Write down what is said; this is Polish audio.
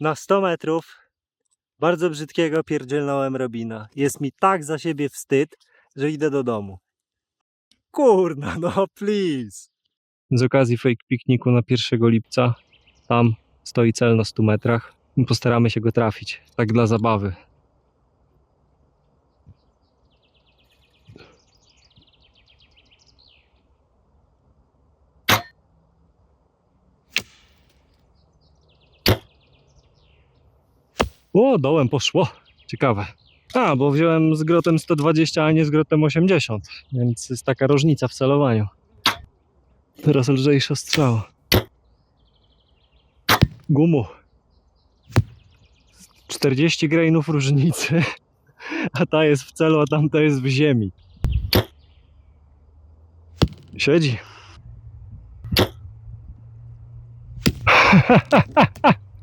Na 100 metrów bardzo brzydkiego pierdzielnąłem Robina. Jest mi tak za siebie wstyd, że idę do domu. Kurna, no please. Z okazji fake pikniku na 1 lipca, tam stoi cel na 100 metrach. Postaramy się go trafić, tak dla zabawy. O, dołem poszło. Ciekawe. A, bo wziąłem z grotem 120, a nie z grotem 80, więc jest taka różnica w celowaniu. Teraz lżejsza strzała. Gumu. 40 grainów różnicy, a ta jest w celu, a tamta jest w ziemi. Siedzi.